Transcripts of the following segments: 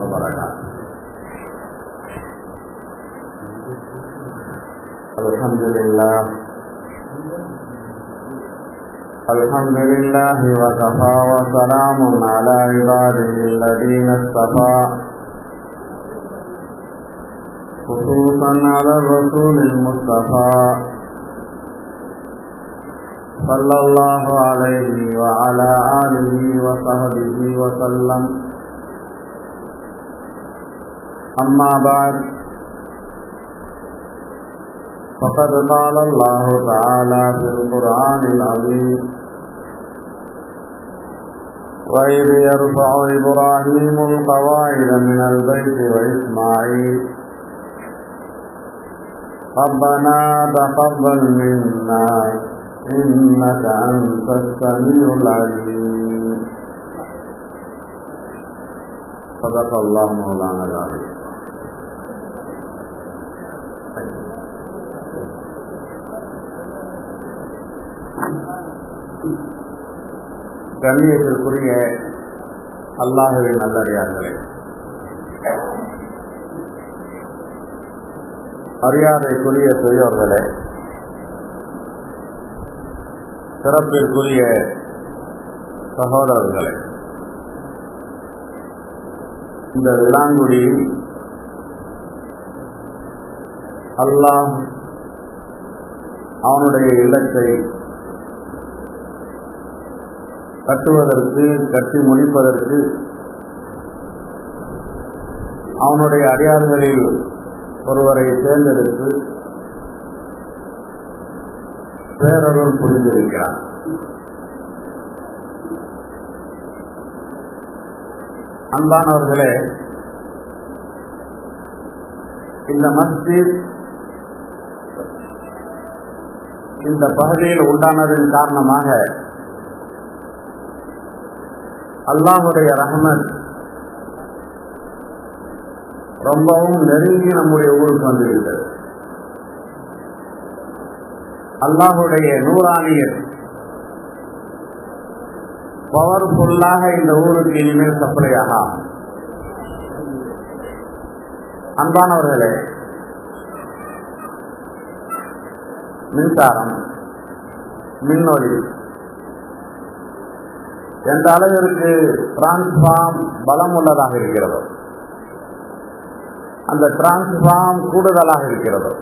وبركاته. الحمد لله الحمد لله وكفى وسلام على عباده الذين اصطفى. خصوصا على الرسول المصطفى. صلى الله عليه وعلى آله وصحبه وسلم. أما بعد فقد قال الله تعالى في القرآن العظيم وإذ يرفع إبراهيم القواعد من البيت وإسماعيل. ربنا تقبل منا إنك أنت السميع العليم. صدق الله مولانا العظيم. கண்ணியத்திற்குரிய அல்லாஹுவின் நல்லறியார்களே மரியாதைக்குரிய பெரியோர்களே சிறப்பிற்குரிய சகோதரர்களே இந்த விளாங்குடி அல்லாம் அவனுடைய இல்லத்தை கட்டுவதற்கு கட்டி முடிப்பதற்கு அவனுடைய அடியார்களில் ஒருவரை தேர்ந்தெடுத்து பேரருள் புரிந்திருக்கிறார் அன்பானவர்களே இந்த மஸ்ஜித் இந்த பகுதியில் உண்டானதன் காரணமாக அல்லாஹுடைய ரஹமத் ரொம்பவும் நெருங்கி நம்முடைய ஊருக்கு வந்துவிட்டது அல்லாஹுடைய நூறானியர் பவர்ஃபுல்லாக இந்த ஊருக்கு இனிமேல் சப்ளையாக அன்பானவர்களே மின்சாரம் மின்னொளி எந்த அளவிற்கு டிரான்ஸ்ஃபார்ம் பலம் உள்ளதாக இருக்கிறதோ அந்த டிரான்ஸ்ஃபார்ம் கூடுதலாக இருக்கிறதோ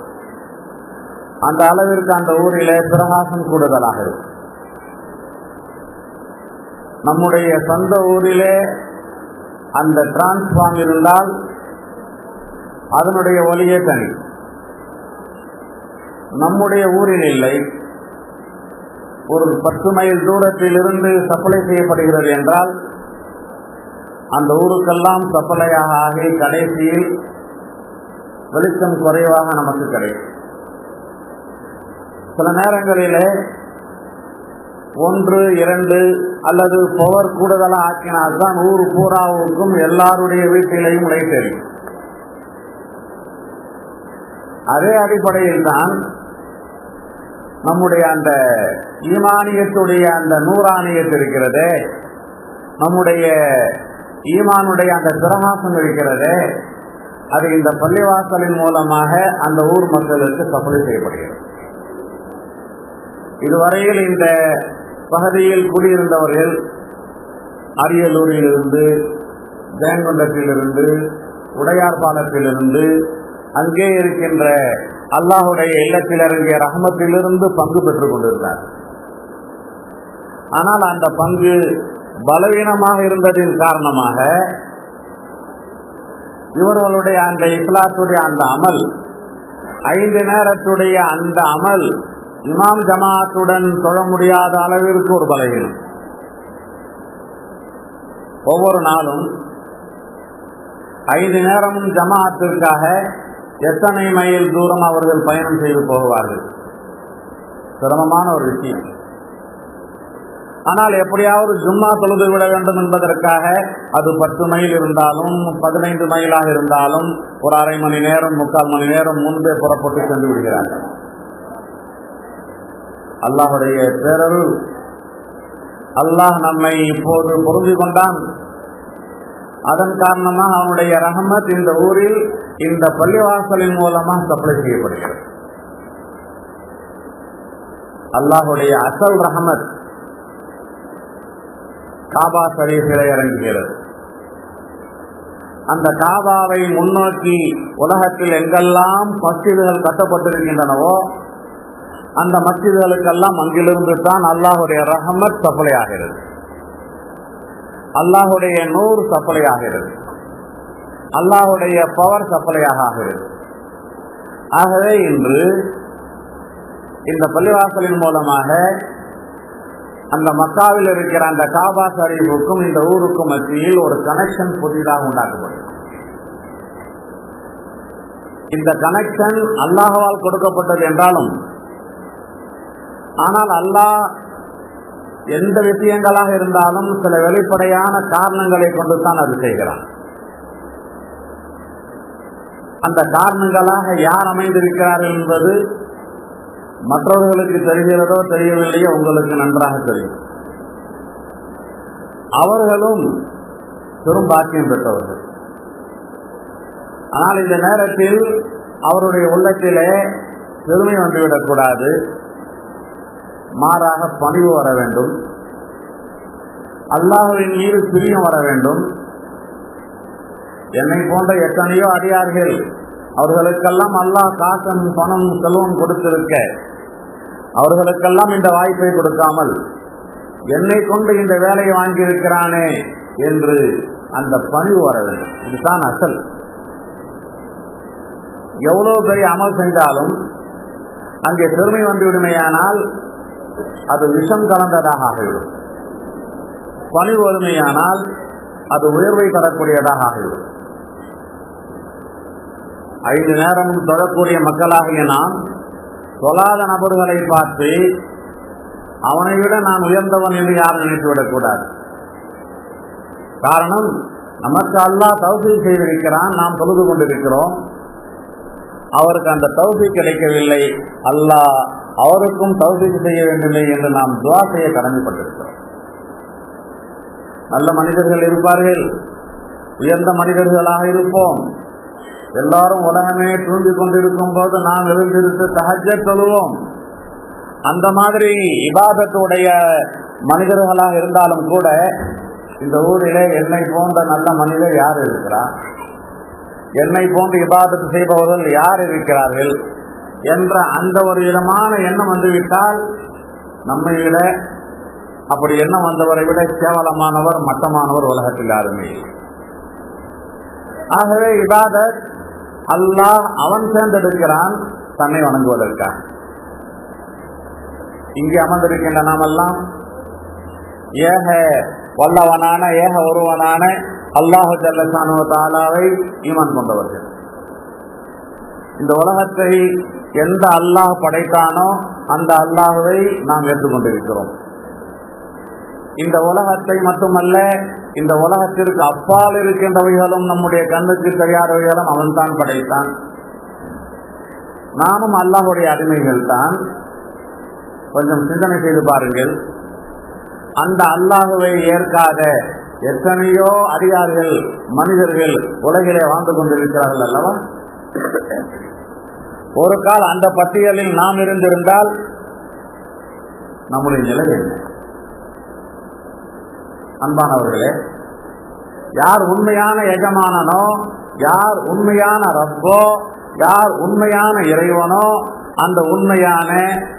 அந்த அளவிற்கு அந்த ஊரிலே பிரகாசம் கூடுதலாக இருக்கும். நம்முடைய சொந்த ஊரிலே அந்த டிரான்ஸ்ஃபார்ம் இருந்தால் அதனுடைய ஒலியே தனி. நம்முடைய ஊரில் இல்லை. ஒரு பத்து மைல் தூரத்தில் இருந்து சப்ளை செய்யப்படுகிறது என்றால் அந்த ஊருக்கெல்லாம் சப்ளையாக ஆகி கடைசியில் வெளிச்சம் குறைவாக நமக்கு கிடைக்கும். சில நேரங்களிலே ஒன்று இரண்டு அல்லது பவர் கூடுதலாக ஆக்கினால்தான் ஊர் பூராவுக்கும் எல்லாருடைய வீட்டிலையும் லைட் எரியும். அதே அடிப்படையில் தான் நம்முடைய அந்த ஈமானியத்துடைய அந்த நூறானியத்து இருக்கிறதே நம்முடைய ஈமானுடைய அந்த பிரகாசம் இருக்கிறதே அது இந்த பள்ளிவாசலின் மூலமாக அந்த ஊர் மக்களுக்கு சப்ளை செய்யப்படுகிறது. இதுவரையில் இந்த பகுதியில் குடியிருந்தவர்கள் அரியலூரிலிருந்து ஜெயங்கொண்டத்திலிருந்து உடையார்பாலத்திலிருந்து அங்கே இருக்கின்ற அல்லாஹுடைய இல்லத்தில் இறங்கிய ரஹமத்திலிருந்து பங்கு பெற்றுக் கொண்டிருந்தார். ஆனால் அந்த பங்கு பலவீனமாக இருந்ததின் காரணமாக இவர்களுடைய அந்த இஸ்லாத்துடைய அந்த அமல் ஐந்து நேரத்துடைய அந்த அமல் இமாம் ஜமாத்துடன் தொழ முடியாத அளவிற்கு ஒரு பலவீனம். ஒவ்வொரு நாளும் ஐந்து நேரமும் ஜமாத்திற்காக எத்தனை மைல் தூரம் அவர்கள் பயணம் செய்து போவார்கள் சிரமமான ஒரு விஷயம். ஆனால் எப்படியாவது ஜும்மா தொழுது விட வேண்டும் என்பதற்காக அது பத்து மைல் இருந்தாலும் பதினைந்து மைலாக இருந்தாலும் ஒரு அரை மணி நேரம் முக்கால் மணி நேரம் முன்பே புறப்பட்டு சென்று விடுகிறார்கள். அல்லாஹுடைய பேரருள். அல்லாஹ் நம்மை இப்போது பொருந்தி கொண்டான். அதன் காரணமாக அவனுடைய ரஹமத் இந்த ஊரில் இந்த பள்ளிவாசலின் மூலமாக சப்ளை செய்யப்படுகிறது. அல்லாஹுடைய அசல் ரஹமத் காபா ஷரீஃபிலே இறங்குகிறது. அந்த காபாவை முன்னோக்கி உலகத்தில் எங்கெல்லாம் மஸ்ஜிதுகள் கட்டப்பட்டிருக்கின்றனவோ அந்த மஸ்ஜிதுகளுக்கெல்லாம் அங்கிலிருந்து தான் அல்லாஹுடைய ரஹமத் சப்ளை ஆகிறது. அல்லாஹுடைய நூறு சப்ளை ஆகிறது அல்லாஹுடைய பவர் சப்ளையாக ஆகிறது. ஆகவே இன்று இந்த பள்ளிவாசலின் மூலமாக அந்த மக்காவில் இருக்கிற அந்த காபா ஷரீஃபுக்கும் இந்த ஊருக்கும் மத்தியில் ஒரு கனெக்ஷன் புதிதாக உண்டாக்கப்படும். இந்த கனெக்ஷன் அல்லாஹால் கொடுக்கப்பட்டது என்றாலும் ஆனால் அல்லாஹ் எந்த விஷயங்களாக இருந்தாலும் சில வெளிப்படையான காரணங்களை கொண்டு தான் அது செய்கிறான். அந்த காரணங்களாக யார் அமைந்திருக்கிறார் என்பது மற்றவர்களுக்கு தெரிகிறதோ தெரியவில்லையோ உங்களுக்கு நன்றாக தெரியும். அவர்களும் பெரும் பாக்கியம் பெற்றவர்கள். ஆனால் இந்த நேரத்தில் அவருடைய உள்ளத்திலே பெருமை வந்துவிடக்கூடாது. மாறாக பணிவு வர வேண்டும். அல்லாஹுவின் மீது பிரியம் வர வேண்டும். என்னை போன்ற எத்தனையோ அடியார்கள் அவர்களுக்கெல்லாம் அல்லாஹ் காசம் பணம் செல்வம் கொடுத்திருக்க. அவர்களுக்கெல்லாம் இந்த வாய்ப்பை கொடுக்காமல் என்னை கொண்டு இந்த வேலையை வாங்கியிருக்கிறானே என்று அந்த பணிவு வர வேண்டும். இதுதான் அசல். எவ்வளவு பெரிய அமல் செய்தாலும் அங்கே பெருமை வந்துவிடுமையானால் அது விஷம் கலந்ததாக ஆகிவிடும். பணி வறுமையானால் அது உயர்வை தரக்கூடியதாக ஆகிவிடும். ஐந்து நேரமும் தொழக்கூடிய மக்களாகிய நாம் தொழாத நபர்களை பார்த்து அவனை விட நான் உயர்ந்தவன் என்று யாரும் நினைத்துவிடக்கூடாது காரணம் நமக்கு அல்லாஹ் தௌசி செய்திருக்கிறான் நாம் தொழுது கொண்டிருக்கிறோம். அவருக்கு அந்த தௌசி கிடைக்கவில்லை. அல்லாஹ் அவருக்கும் தௌசிக்கு செய்ய வேண்டுமே என்று நாம் துவா செய்ய கடமைப்பட்டிருக்கிறோம். நல்ல மனிதர்கள் இருப்பார்கள். உயர்ந்த மனிதர்களாக இருப்போம். எல்லாரும் உலகமே தூங்கிக் கொண்டிருக்கும் போது நாம் எழுந்திருந்து சகஜ தொழுவோம். அந்த மாதிரி இபாதத்துடைய மனிதர்களாக இருந்தாலும் கூட இந்த ஊரிலே என்னை போன்ற நல்ல மனிதர் யார் இருக்கிறார்? என்னை போன்று இபாதத்து செய்பவர்கள் யார் இருக்கிறார்கள்? என்ற அந்த ஒரு விதமான எண்ணம் வந்துவிட்டால் நம்மை விட அப்படி எண்ணம் வந்தவரை விட கேவலமானவர் மட்டமானவர் உலகத்தில் யாருமே ஆகவே இபாதத் அல்லாஹ் அவன் சேர்ந்தெடுக்கிறான் தன்னை வணங்குவதற்காக. இங்கே அமர்ந்திருக்கின்ற நாமெல்லாம் ஏக வல்லவனான ஏக ஒருவனான அல்லாஹு ஜல்லசானு தாலாவை ஈமான் கொண்டவர்கள். இந்த உலகத்தை எந்த அல்லாஹ் படைத்தானோ அந்த அல்லாஹுவை நாம் ஏற்றுக்கொண்டிருக்கிறோம். இந்த உலகத்தை மட்டுமல்ல இந்த உலகத்திற்கு அப்பால் இருக்கின்றவைகளும் நம்முடைய கண்ணுக்கு தெரியாதவைகளும் அவன்தான் படைத்தான். நாமும் அல்லாஹுடைய அடிமைகள் தான். கொஞ்சம் சிந்தனை செய்து பாருங்கள். அந்த அல்லாஹுவை ஏற்காத எத்தனையோ அடியார்கள் மனிதர்கள் உலகிலே வாழ்ந்து கொண்டிருக்கிறார்கள் அல்லவா? ஒரு கால் அந்த பட்டியலில் நாம் இருந்திருந்தால் நம்முடைய நிலை என்ன? அன்பானவர்களே யார் உண்மையான எஜமானனோ யார் உண்மையான ரப்போ யார் உண்மையான இறைவனோ அந்த உண்மையான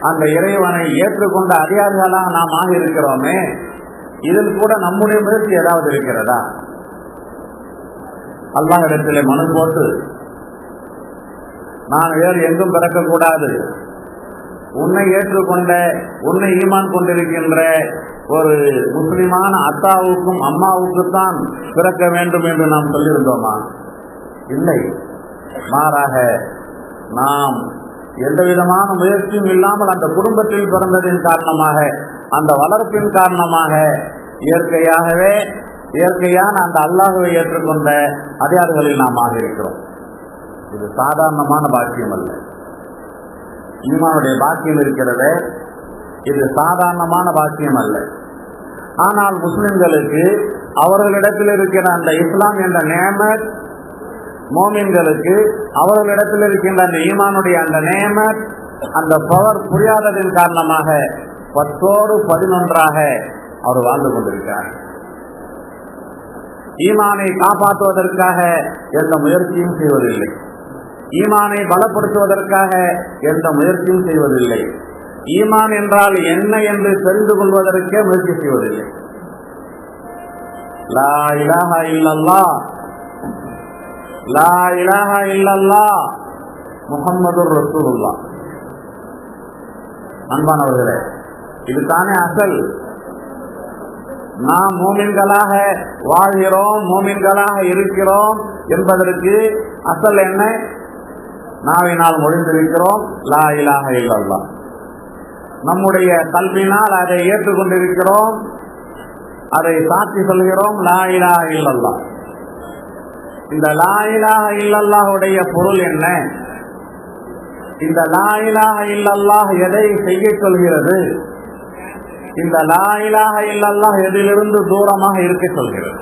அந்த இறைவனை ஏற்றுக்கொண்ட அதிகாரிகளாக நாம் ஆகியிருக்கிறோமே இதில் கூட நம்முடைய முயற்சி ஏதாவது இருக்கிறதா? அல்லாஹ் இடத்திலே மனு போட்டு நான் வேறு எங்கும் பிறக்கக்கூடாது. உன்னை ஏற்றுக்கொண்ட உன்னை ஈமான் கொண்டிருக்கின்ற ஒரு முஸ்லிமான அத்தாவுக்கும் அம்மாவுக்குத்தான் பிறக்க வேண்டும் என்று நாம் சொல்லியிருந்தோமா? இல்லை. மாறாக நாம் எந்த விதமான முயற்சியும் இல்லாமல் அந்த குடும்பத்தில் பிறந்ததின் காரணமாக அந்த வளர்ப்பின் காரணமாக இயற்கையாகவே இயற்கையான அந்த அல்லாஹுவை ஏற்றுக்கொண்ட அதிகாரிகளில் நாம் ஆகியிருக்கிறோம். இது சாதாரணமான பாக்கியம் அல்ல. ஈமானுடைய பாக்கியம் இருக்கிறத இது சாதாரணமான பாக்கியம் அல்ல. ஆனால் முஸ்லிம்களுக்கு அவர்களிடத்தில் இருக்கிற அந்த இஸ்லாம் என்ற நேமத் மோமின்களுக்கு அவர்களிடத்தில் இருக்கின்ற அந்த ஈமானுடைய அந்த நேமத் அந்த பவர் புரியாததின் காரணமாக பத்தோடு பதினொன்றாக அவர் வாழ்ந்து கொண்டிருக்கிறார். ஈமானை காப்பாற்றுவதற்காக எந்த முயற்சியும் செய்வதில்லை. ஈமானை பலப்படுத்துவதற்காக எந்த முயற்சியும் செய்வதில்லை. ஈமான் என்றால் என்ன என்று தெரிந்து கொள்வதற்கே முயற்சி செய்வதில்லை. லா இலாஹா இல்லல்லா. லா இலாஹா இல்லல்லா. முகம்மது ரசூலுல்லா அன்பானவர்களே இதுதானே அசல். நாம் மூமின்களாக வாழ்கிறோம் மூமின்களாக இருக்கிறோம் என்பதற்கு அசல் என்ன? நாவினால் மொழிந்திருக்கிறோம் லா இலாக இல்லல்லா நம்முடைய கல்வினால் அதை ஏற்றுக்கொண்டிருக்கிறோம் அதை சாட்சி சொல்கிறோம் லா இலாக இல்லல்லா இந்த லா இலாக இல்லல்லாஹுடைய பொருள் என்ன? இந்த லா இலாக இல்லல்லாஹ் எதை செய்ய சொல்கிறது? இந்த லா இலாக இல்லல்லாஹ் எதிலிருந்து தூரமாக இருக்க சொல்கிறது?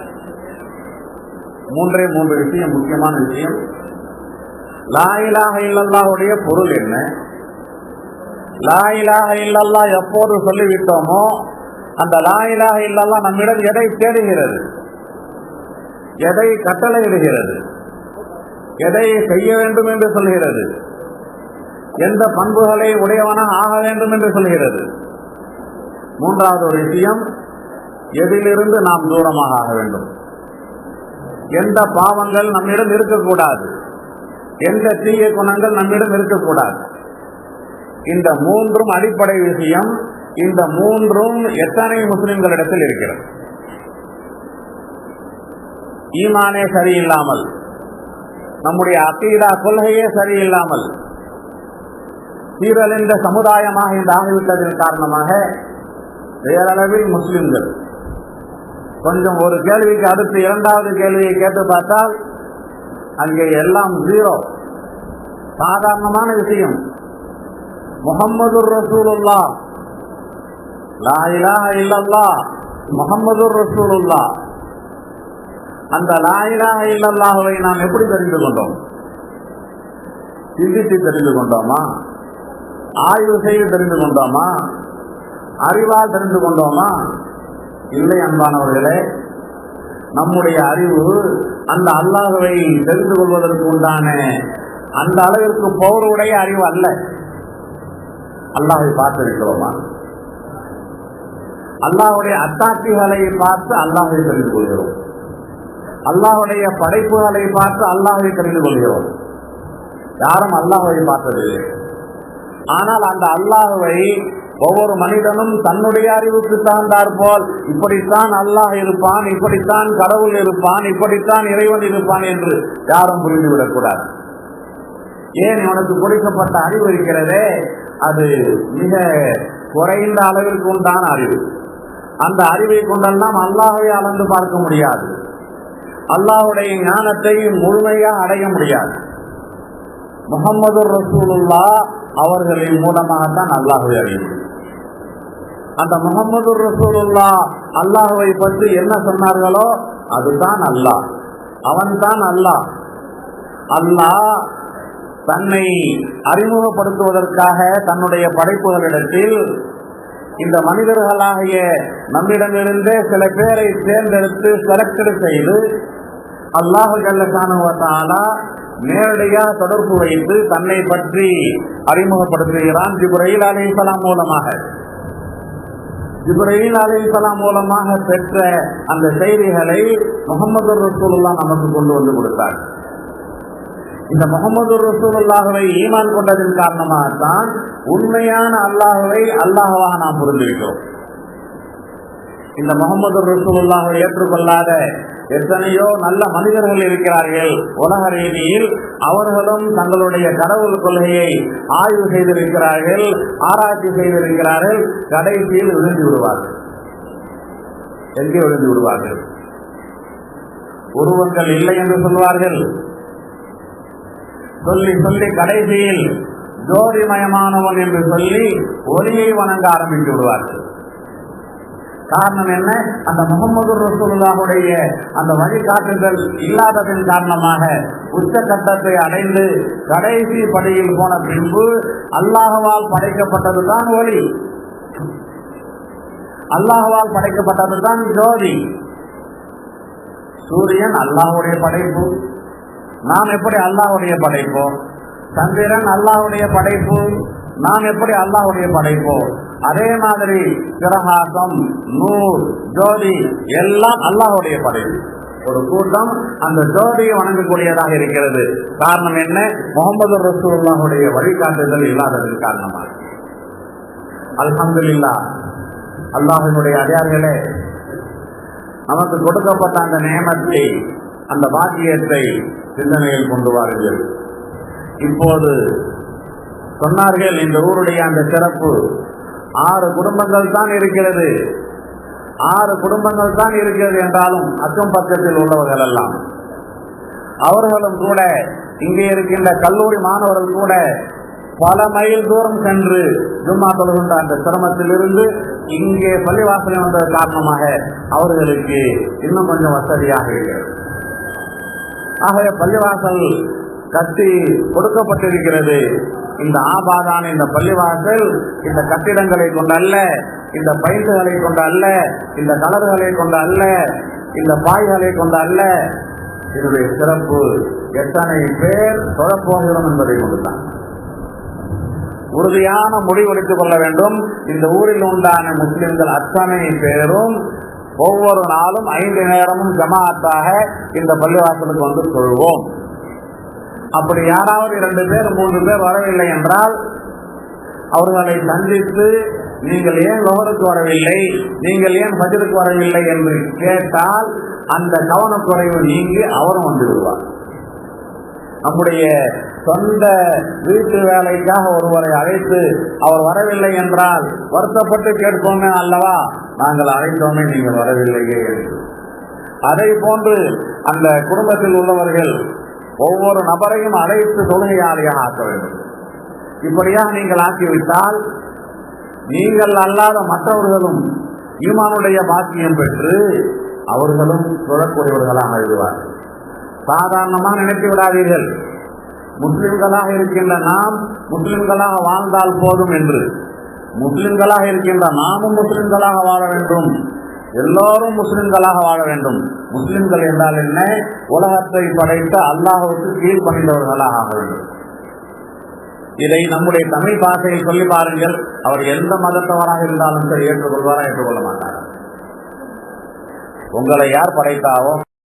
மூன்றே மூன்று விஷயம் முக்கியமான விஷயம். லாயிலாக இல்லல்லாவுடைய பொருள் என்ன? லாயிலாக இல்லல்லா எப்போது சொல்லிவிட்டோமோ அந்த லாயிலாக இல்லல்லா நம்மிடம் எதை தேடுகிறது? எதை கட்டளையிடுகிறது? எதை செய்ய வேண்டும் என்று சொல்கிறது? எந்த பண்புகளை உடையவனாக ஆக வேண்டும் என்று சொல்கிறது? மூன்றாவது ஒரு விஷயம் எதிலிருந்து நாம் தூரமாக ஆக வேண்டும்? எந்த பாவங்கள் நம்மிடம் இருக்கக்கூடாது? எந்த தீய குணங்கள் நம்மிடம் இருக்கக்கூடாது. இந்த மூன்றும் அடிப்படை விஷயம். இந்த மூன்றும் எத்தனை முஸ்லிம்களிடத்தில் இருக்கிறது? ஈமானே சரியில்லாமல் நம்முடைய அக்கீதா கொள்கையே சரியில்லாமல் சீரழிந்த சமுதாயமாக இந்த ஆகிவிட்டதன் காரணமாக பேரளவில் முஸ்லிம்கள் கொஞ்சம் ஒரு கேள்விக்கு அடுத்து இரண்டாவது கேள்வியை கேட்டு பார்த்தால் அங்கே எல்லாம் ஜீரோ சாதாரணமான விஷயம். முகம்மது ரசூலுல்லா லாயிலா இல்லல்லா முகம்மது ரசூலுல்லா அந்த லாயிலா இல்லல்லாவை நாம் எப்படி தெரிந்து கொண்டோம்? சிந்தித்து தெரிந்து கொண்டோமா? ஆய்வு செய்து தெரிந்து கொண்டோமா? அறிவால் தெரிந்து கொண்டோமா? இல்லை அன்பானவர்களே நம்முடைய அறிவு அந்த அல்லாஹவை தெரிந்து கொள்வதற்கு உண்டான அந்த அளவிற்கு பௌருடைய அறிவு அல்ல. அல்லாஹை பார்த்திருக்கிறோமா? அல்லாஹுடைய அத்தாட்சிகளை பார்த்து அல்லாஹை தெரிந்து கொள்கிறோம். அல்லாஹுடைய படைப்புகளை பார்த்து அல்லாஹை தெரிந்து கொள்கிறோம். யாரும் அல்லாஹுவை பார்த்ததில்லை. ஆனால் அந்த அல்லாஹுவை ஒவ்வொரு மனிதனும் தன்னுடைய அறிவுக்கு சார்ந்தார் போல் இப்படித்தான் அல்லாஹ் இருப்பான் இப்படித்தான் கடவுள் இருப்பான் இப்படித்தான் இறைவன் இருப்பான் என்று யாரும் புரிந்துவிடக் கூடாது. ஏன் இவனுக்கு கொடுக்கப்பட்ட அறிவு இருக்கிறதே? அது மிக குறைந்த அளவிற்கு உண்டான அறிவு. அந்த அறிவை கொண்டெல்லாம் அல்லாஹை அளந்து பார்க்க முடியாது. அல்லாஹுடைய ஞானத்தை முழுமையாக அடைய முடியாது. முகமது ரசூலுல்லா அவர்களின் மூலமாகத்தான் அல்லாஹுவை அறிய அந்த முகமது ரசூலுல்லா அல்லாஹுவை பற்றி என்ன சொன்னார்களோ அதுதான் அல்லாஹ். அவன்தான் அல்லாஹ். அல்லாஹ் தன்னை அறிமுகப்படுத்துவதற்காக தன்னுடைய படைப்புகளிடத்தில் இந்த மனிதர்களாகிய நம்மிடமிருந்தே சில பேரை தேர்ந்தெடுத்து செலக்டட் செய்து அல்லாஹு ஜல்லசானுவத்தாலா நேரடியாக தொடர்பு வைத்து தன்னை பற்றி அறிமுகப்படுத்துகிறான் ஜிப்ரயில் அலிசலாம் மூலமாக. ஜிப்ரயில் அலிசலாம் மூலமாக பெற்ற அந்த செய்திகளை முகமது ரசூலுல்லா நமக்கு கொண்டு வந்து கொடுத்தார். இந்த முகமது ரசூலுல்லாஹுவை ஈமான் கொண்டதன் காரணமாகத்தான் உண்மையான அல்லாஹுவை அல்லாஹவாக நாம் புரிந்திருக்கிறோம். இந்த முகமது ரசூலுல்லாஹை ஏற்றுக்கொள்ளாத எத்தனையோ நல்ல மனிதர்கள் இருக்கிறார்கள். உலக ரீதியில் அவர்களும் தங்களுடைய கடவுள் கொள்கையை ஆய்வு செய்திருக்கிறார்கள் ஆராய்ச்சி செய்திருக்கிறார்கள். கடைசியில் விழுந்து விடுவார்கள். எங்கே விழுந்து விடுவார்கள்? உருவங்கள் இல்லை என்று சொல்வார்கள். சொல்லி சொல்லி கடைசியில் ஜோதிமயமானவன் என்று சொல்லி ஒளியை வணங்க ஆரம்பித்து விடுவார்கள். காரணம் என்ன? அந்த முகமது ரசூல்லாவுடைய அந்த வழிகாட்டுதல் இல்லாததன் காரணமாக உச்சகட்டத்தை அடைந்து கடைசி படையில் போன பின்பு அல்லாஹவால் படைக்கப்பட்டதுதான் ஒளி அல்லாஹ்வால் படைக்கப்பட்டதுதான் ஜோதி. சூரியன் அல்லாஹ்வுடைய படைப்பு. நாம் எப்படி அல்லாஹுடைய படைப்போம்? சந்திரன் அல்லாஹுடைய படைப்பு. நாம் எப்படி அல்லாஹுடைய படைப்போம்? அதே மாதிரி பிரகாசம் நூர் ஜோதி எல்லாம் அல்லாஹுடைய படைப்பு ஒரு கூட்டம் அந்த ஜோதியை வணங்கக்கூடியதாக இருக்கிறது. காரணம் என்ன? முகமது ரசூல்லாவுடைய வழிகாட்டுதல் இல்லாததன் காரணமாக. அல்ஹம்துலில்லாஹ் அல்லாஹினுடைய அடியார்களே நமக்கு கொடுக்கப்பட்ட அந்த நியமத்தை அந்த பாக்கியத்தை சிந்தனையில் கொண்டு வாருங்கள். இப்போது சொன்னார்கள் இந்த ஊருடைய அந்த சிறப்பு ஆறு குடும்பங்கள் தான் இருக்கிறது. ஆறு குடும்பங்கள் தான் இருக்கிறது என்றாலும் அக்கம் பக்கத்தில் உள்ளவர்கள் எல்லாம். அவர்களும் கூட இங்கே இருக்கின்ற கல்லூரி மாணவர்கள் கூட பல மைல் தூரம் சென்று ஜும்மா தொழுகின்ற அந்த சிரமத்திலிருந்து இங்கே பள்ளிவாசல் வந்த காரணமாக அவர்களுக்கு இன்னும் கொஞ்சம் வசதியாக இருக்கிறது. ஆகவே பள்ளிவாசல் கட்டி கொடுக்கப்பட்டிருக்கிறது. இந்த ஆபாதான இந்த பள்ளிவாசல் இந்த கட்டிடங்களை கொண்டு அல்ல இந்த பைந்துகளை கொண்டு அல்ல இந்த கலர்களை கொண்டு அல்ல இந்த பாய்களை கொண்டு அல்ல. இதனுடைய சிறப்பு எத்தனை பேர் தொழப்போகிறோம் என்பதை கொண்டுதான். உறுதியான முடிவெடுத்துக் கொள்ள வேண்டும். இந்த ஊரில் உண்டான முஸ்லிம்கள் அத்தனை பேரும் ஒவ்வொரு நாளும் ஐந்து நேரமும் ஜமாத்தாக இந்த பள்ளிவாசலுக்கு வந்து கொள்வோம் அப்படி யாராவது இரண்டு பேர் மூன்று பேர் வரவில்லை என்றால் அவர்களை சந்தித்து நீங்கள் ஏன் லோகருக்கு வரவில்லை நீங்கள் ஏன் பஜருக்கு வரவில்லை என்று கேட்டால் அந்த கவனக்குறைவு நீங்கி அவரும் வந்து விடுவார் நம்முடைய சொந்த வீட்டு வேலைக்காக ஒருவரை அழைத்து அவர் வரவில்லை என்றால் வருத்தப்பட்டு கேட்போமே அல்லவா? நாங்கள் அழைத்தோமே நீங்கள் வரவில்லையே அதை போன்று அந்த குடும்பத்தில் உள்ளவர்கள் ஒவ்வொரு நபரையும் அழைத்து தொழுகையாளியாக ஆக்க வேண்டும். இப்படியாக நீங்கள் ஆக்கிவிட்டால் நீங்கள் அல்லாத மற்றவர்களும் ஈமானுடைய பாக்கியம் பெற்று அவர்களும் தொழக்கூடியவர்களாக எழுதுவார்கள் சாதாரணமாக நினைத்து விடாதீர்கள். முஸ்லிம்களாக இருக்கின்ற நாம் முஸ்லிம்களாக வாழ்ந்தால் போதும் என்று. முஸ்லிம்களாக இருக்கின்ற நாமும் முஸ்லிம்களாக வாழ வேண்டும். எல்லோரும் முஸ்லிம்களாக வாழ வேண்டும். முஸ்லிம்கள் என்றால் என்ன? உலகத்தை படைத்த அல்லாஹுக்கு கீழ்ப்பணிந்தவர்களாக ஆக வேண்டும். இதை நம்முடைய தமிழ் பாஷையில் சொல்லி பாருங்கள். அவர் எந்த மதத்தவராக இருந்தாலும் சரி ஏற்றுக்கொள்வாரா ஏற்றுக்கொள்ள மாட்டார்? உங்களை யார் படைத்தாவோ